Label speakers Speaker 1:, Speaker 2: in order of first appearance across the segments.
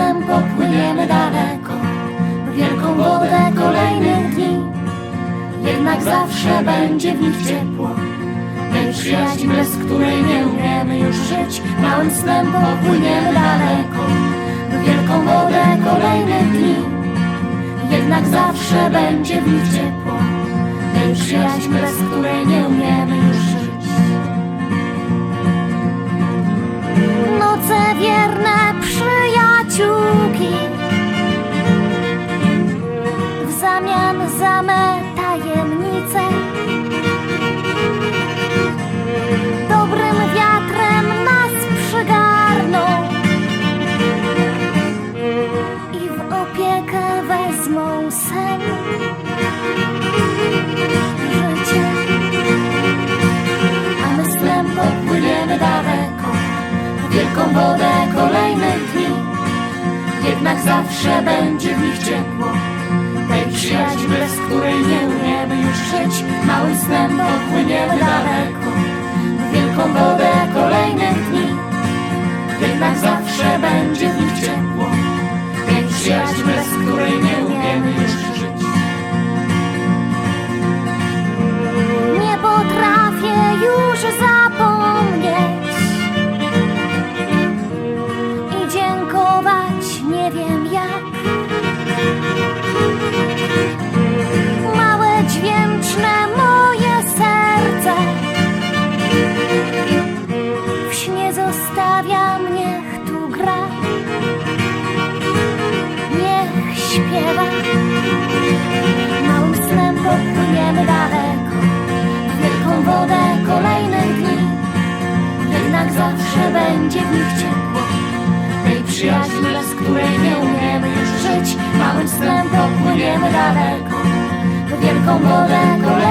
Speaker 1: popłyniemy daleko W wielką wodę kolejnych dni. Jednak zawsze będzie w nich ciepło Tej przyjaźń, bez której nie umiemy już żyć. Małym snem popłyniemy daleko W wielką wodę kolejnych dni. Jednak zawsze będzie w nich ciepło Tej przyjaźń, bez zamian za me tajemnice. Dobrym wiatrem nas przygarną. I w opiekę wezmą sen. Życie. A my snem popłyniemy daleko. Wielką wodę kolejnych dni. Jednak zawsze będzie w nich ciepło Tej przyjaźni, bez której nie umiemy już żyć. Małym snem popłyniemy daleko. W wielką wodę Tej przyjaźni, bez której nie umiemy już żyć. Małym snem popłyniemy daleko. W wielką wodę kolejnych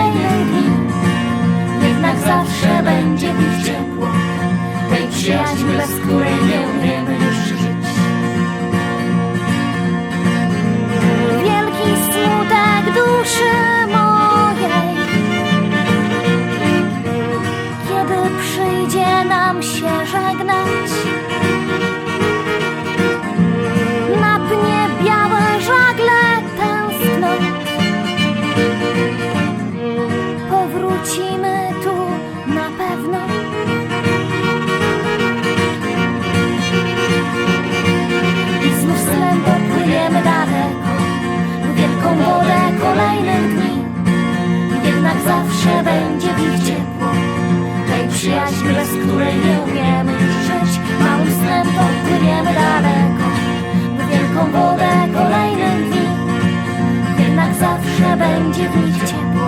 Speaker 1: Jednak zawsze będzie w nich ciepło.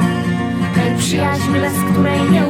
Speaker 1: Tej przyjaźni, bez której nie